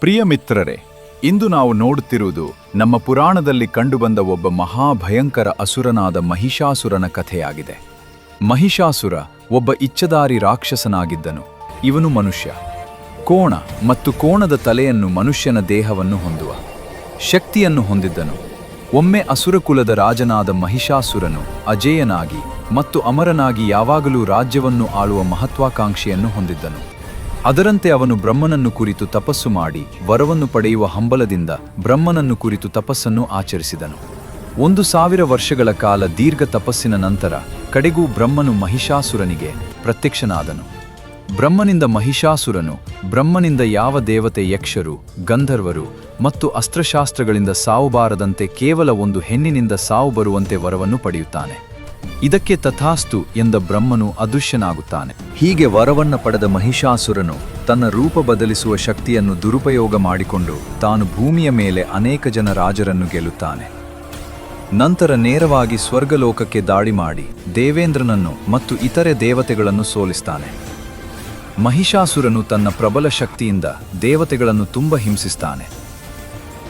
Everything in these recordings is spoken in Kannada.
ಪ್ರಿಯ ಮಿತ್ರರೇ, ಇಂದು ನಾವು ನೋಡುತ್ತಿರುವುದು ನಮ್ಮ ಪುರಾಣದಲ್ಲಿ ಕಂಡುಬಂದ ಒಬ್ಬ ಮಹಾಭಯಂಕರ ಅಸುರನಾದ ಮಹಿಷಾಸುರನ ಕಥೆಯಾಗಿದೆ. ಮಹಿಷಾಸುರ ಒಬ್ಬ ಇಚ್ಛದಾರಿ ರಾಕ್ಷಸನಾಗಿದ್ದನು. ಇವನು ಮನುಷ್ಯ. ಕೋಣ ಮತ್ತು ಕೋಣದ ತಲೆಯನ್ನು ಮನುಷ್ಯನ ದೇಹವನ್ನು ಹೊಂದುವ. ಶಕ್ತಿಯನ್ನು ಹೊಂದಿದ್ದನು. ಒಮ್ಮೆ ಅಸುರಕುಲದ ರಾಜನಾದ ಮಹಿಷಾಸುರನು ಅಜೇಯನಾಗಿ ಮತ್ತು ಅಮರನಾಗಿ ಯಾವಾಗಲೂ ರಾಜ್ಯವನ್ನು ಆಳುವ ಮಹತ್ವಾಕಾಂಕ್ಷೆಯನ್ನು ಹೊಂದಿದ್ದನು. ಅದರಂತೆ ಅವನು ಬ್ರಹ್ಮನನ್ನು ಕುರಿತು ತಪಸ್ಸು ಮಾಡಿ ವರವನ್ನು ಪಡೆಯುವ ಹಂಬಲದಿಂದ ಬ್ರಹ್ಮನನ್ನು ಕುರಿತು ತಪಸ್ಸನ್ನು ಆಚರಿಸಿದನು. ಒಂದು ಸಾವಿರ ವರ್ಷಗಳ ಕಾಲ ದೀರ್ಘ ತಪಸ್ಸಿನ ನಂತರ ಕಡೆಗೂ ಬ್ರಹ್ಮನು ಮಹಿಷಾಸುರನಿಗೆ ಪ್ರತ್ಯಕ್ಷನಾದನು. ಬ್ರಹ್ಮನಿಂದ ಮಹಿಷಾಸುರನು, ಬ್ರಹ್ಮನಿಂದ ಯಾವ ದೇವತೆ ಯಕ್ಷರು, ಗಂಧರ್ವರು ಮತ್ತು ಅಸ್ತ್ರಶಾಸ್ತ್ರಗಳಿಂದ ಸಾವು ಬಾರದಂತೆ ಕೇವಲ ಒಂದು ಹೆಣ್ಣಿನಿಂದ ಸಾವು ಬರುವಂತೆ ವರವನ್ನು ಪಡೆಯುತ್ತಾನೆ. ಇದಕ್ಕೆ ತಥಾಸ್ತು ಎಂದ ಬ್ರಹ್ಮನು ಅದೃಶ್ಯನಾಗುತ್ತಾನೆ. ಹೀಗೆ ವರವನ್ನ ಪಡೆದ ಮಹಿಷಾಸುರನು ತನ್ನ ರೂಪ ಬದಲಿಸುವ ಶಕ್ತಿಯನ್ನು ದುರುಪಯೋಗ ಮಾಡಿಕೊಂಡು ತಾನು ಭೂಮಿಯ ಮೇಲೆ ಅನೇಕ ಜನ ರಾಜರನ್ನು ಗೆಲ್ಲುತ್ತಾನೆ. ನಂತರ ನೇರವಾಗಿ ಸ್ವರ್ಗಲೋಕಕ್ಕೆ ದಾಳಿ ಮಾಡಿ ದೇವೇಂದ್ರನನ್ನು ಮತ್ತು ಇತರೆ ದೇವತೆಗಳನ್ನು ಸೋಲಿಸ್ತಾನೆ. ಮಹಿಷಾಸುರನು ತನ್ನ ಪ್ರಬಲ ಶಕ್ತಿಯಿಂದ ದೇವತೆಗಳನ್ನು ತುಂಬ ಹಿಂಸಿಸ್ತಾನೆ.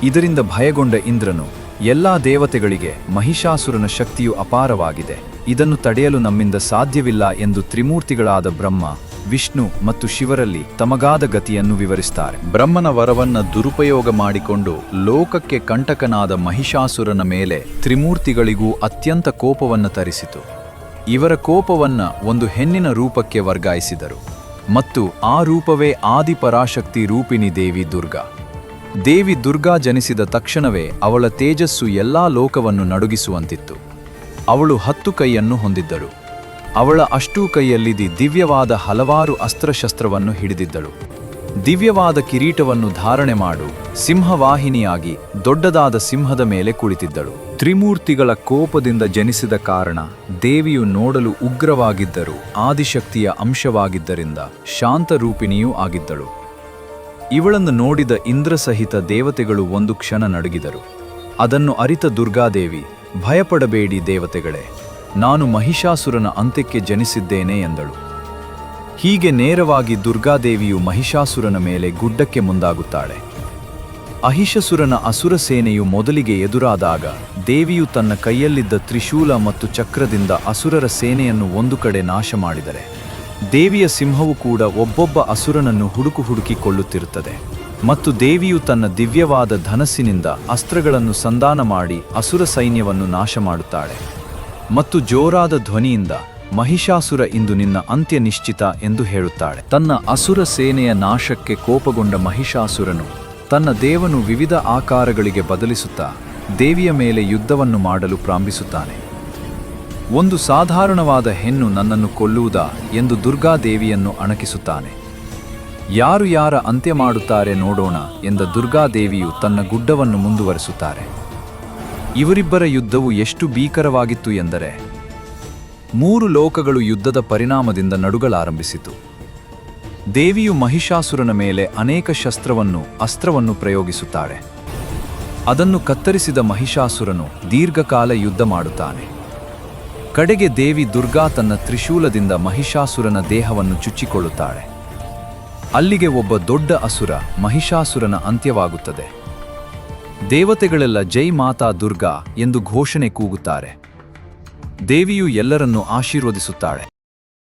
ಇದರಿಂದ ಭಯಗೊಂಡ ಇಂದ್ರನು ಎಲ್ಲಾ ದೇವತೆಗಳಿಗೆ ಮಹಿಷಾಸುರನ ಶಕ್ತಿಯು ಅಪಾರವಾಗಿದೆ. ಇದನ್ನು ತಡೆಯಲು ನಮ್ಮಿಂದ ಸಾಧ್ಯವಿಲ್ಲ ಎಂದು ತ್ರಿಮೂರ್ತಿಗಳಾದ ಬ್ರಹ್ಮ, ವಿಷ್ಣು ಮತ್ತು ಶಿವರಲ್ಲಿ ತಮಗಾದ ಗತಿಯನ್ನು ವಿವರಿಸ್ತಾರೆ. ಬ್ರಹ್ಮನ ವರವನ್ನ ದುರುಪಯೋಗ ಮಾಡಿಕೊಂಡು ಲೋಕಕ್ಕೆ ಕಂಟಕನಾದ ಮಹಿಷಾಸುರನ ಮೇಲೆ ತ್ರಿಮೂರ್ತಿಗಳಿಗೂ ಅತ್ಯಂತ ಕೋಪವನ್ನು ತರಿಸಿತು. ಇವರ ಕೋಪವನ್ನ ಒಂದು ಹೆಣ್ಣಿನ ರೂಪಕ್ಕೆ ವರ್ಗಾಯಿಸಿದರು. ಮತ್ತು ಆ ರೂಪವೇ ಆದಿಪರಾಶಕ್ತಿ ರೂಪಿಣಿ ದೇವಿ ದುರ್ಗಾ. ದೇವಿ ದುರ್ಗಾ ಜನಿಸಿದ ತಕ್ಷಣವೇ ಅವಳ ತೇಜಸ್ಸು ಎಲ್ಲಾ ಲೋಕವನ್ನು ನಡುಗಿಸುವಂತಿತ್ತು. ಅವಳು ಹತ್ತು ಕೈಯನ್ನು ಹೊಂದಿದ್ದಳು. ಅವಳ ಅಷ್ಟೂ ಕೈಯಲ್ಲಿದಿ ದಿವ್ಯವಾದ ಹಲವಾರು ಅಸ್ತ್ರಶಸ್ತ್ರವನ್ನು ಹಿಡಿದಿದ್ದಳು. ದಿವ್ಯವಾದ ಕಿರೀಟವನ್ನು ಧಾರಣೆ ಮಾಡು, ಸಿಂಹವಾಹಿನಿಯಾಗಿ ದೊಡ್ಡದಾದ ಸಿಂಹದ ಮೇಲೆ ಕುಳಿತಿದ್ದಳು. ತ್ರಿಮೂರ್ತಿಗಳ ಕೋಪದಿಂದ ಜನಿಸಿದ ಕಾರಣ ದೇವಿಯು ನೋಡಲು ಉಗ್ರವಾಗಿದ್ದರು ಆದಿಶಕ್ತಿಯ ಅಂಶವಾಗಿದ್ದರಿಂದ ಶಾಂತರೂಪಿಣಿಯೂ ಆಗಿದ್ದಳು. ಇವಳನ್ನು ನೋಡಿದ ಇಂದ್ರಸಹಿತ ದೇವತೆಗಳು ಒಂದು ಕ್ಷಣ ನಡುಗಿದರು. ಅದನ್ನು ಅರಿತ ದುರ್ಗಾದೇವಿ ಭಯಪಡಬೇಡಿ ದೇವತೆಗಳೇ, ನಾನು ಮಹಿಷಾಸುರನ ಅಂತ್ಯಕ್ಕೆ ಜನಿಸಿದ್ದೇನೆ ಎಂದಳು. ಹೀಗೆ ನೇರವಾಗಿ ದುರ್ಗಾದೇವಿಯು ಮಹಿಷಾಸುರನ ಮೇಲೆ ಗುಡ್ಡಕ್ಕೆ ಮುಂದಾಗುತ್ತಾಳೆ. ಅಹಿಷಸುರನ ಅಸುರ ಸೇನೆಯು ಮೊದಲಿಗೆ ಎದುರಾದಾಗ, ದೇವಿಯು ತನ್ನ ಕೈಯಲ್ಲಿದ್ದ ತ್ರಿಶೂಲ ಮತ್ತು ಚಕ್ರದಿಂದ ಅಸುರರ ಸೇನೆಯನ್ನು ಒಂದು ಕಡೆ ನಾಶ ಮಾಡಿದರೆ ದೇವಿಯ ಸಿಂಹವು ಕೂಡ ಒಬ್ಬೊಬ್ಬ ಅಸುರನನ್ನು ಹುಡುಕು ಹುಡುಕಿಕೊಳ್ಳುತ್ತಿರುತ್ತದೆ ಮತ್ತು ದೇವಿಯು ತನ್ನ ದಿವ್ಯವಾದ ಧನಸ್ಸಿನಿಂದ ಅಸ್ತ್ರಗಳನ್ನು ಸಂಧಾನ ಮಾಡಿ ಅಸುರ ಸೈನ್ಯವನ್ನು ನಾಶ ಮಾಡುತ್ತಾಳೆ ಮತ್ತು ಜೋರಾದ ಧ್ವನಿಯಿಂದ ಮಹಿಷಾಸುರ ಇಂದು ನಿನ್ನ ಅಂತ್ಯ ನಿಶ್ಚಿತ ಎಂದು ಹೇಳುತ್ತಾಳೆ. ತನ್ನ ಅಸುರ ಸೇನೆಯ ನಾಶಕ್ಕೆ ಕೋಪಗೊಂಡ ಮಹಿಷಾಸುರನು ತನ್ನ ದೇವನು ವಿವಿಧ ಆಕಾರಗಳಿಗೆ ಬದಲಿಸುತ್ತಾ ದೇವಿಯ ಮೇಲೆ ಯುದ್ಧವನ್ನು ಮಾಡಲು ಪ್ರಾರಂಭಿಸುತ್ತಾನೆ. ಒಂದು ಸಾಧಾರಣವಾದ ಹೆಣ್ಣು ನನ್ನನ್ನು ಕೊಲ್ಲುವುದಾ ಎಂದು ದುರ್ಗಾದೇವಿಯನ್ನು ಅಣಕಿಸುತ್ತಾನೆ. ಯಾರು ಯಾರ ಅಂತ್ಯ ಮಾಡುತ್ತಾರೆ ನೋಡೋಣ ಎಂದ ದುರ್ಗಾದೇವಿಯು ತನ್ನ ಗುಡ್ಡವನ್ನು ಮುಂದುವರೆಸುತ್ತಾರೆ. ಇವರಿಬ್ಬರ ಯುದ್ಧವು ಎಷ್ಟು ಭೀಕರವಾಗಿತ್ತು ಎಂದರೆ, ಮೂರು ಲೋಕಗಳು ಯುದ್ಧದ ಪರಿಣಾಮದಿಂದ ನಡುಗಲಾರಂಭಿಸಿತು. ದೇವಿಯು ಮಹಿಷಾಸುರನ ಮೇಲೆ ಅನೇಕ ಶಸ್ತ್ರವನ್ನು, ಅಸ್ತ್ರವನ್ನು ಪ್ರಯೋಗಿಸುತ್ತಾಳೆ. ಅದನ್ನು ಕತ್ತರಿಸಿದ ಮಹಿಷಾಸುರನು ದೀರ್ಘಕಾಲ ಯುದ್ಧ ಮಾಡುತ್ತಾನೆ. ಕಡೆಗೆ ದೇವಿ ದುರ್ಗಾ ತನ್ನ ತ್ರಿಶೂಲದಿಂದ ಮಹಿಷಾಸುರನ ದೇಹವನ್ನು ಚುಚ್ಚಿಕೊಳ್ಳುತ್ತಾಳೆ. ಅಲ್ಲಿಗೆ ಒಬ್ಬ ದೊಡ್ಡ ಅಸುರ ಮಹಿಷಾಸುರನ ಅಂತ್ಯವಾಗುತ್ತದೆ. ದೇವತೆಗಳೆಲ್ಲ ಜೈ ಮಾತಾ ದುರ್ಗಾ ಎಂದು ಘೋಷಣೆ ಕೂಗುತ್ತಾರೆ. ದೇವಿಯು ಎಲ್ಲರನ್ನು ಆಶೀರ್ವದಿಸುತ್ತಾಳೆ.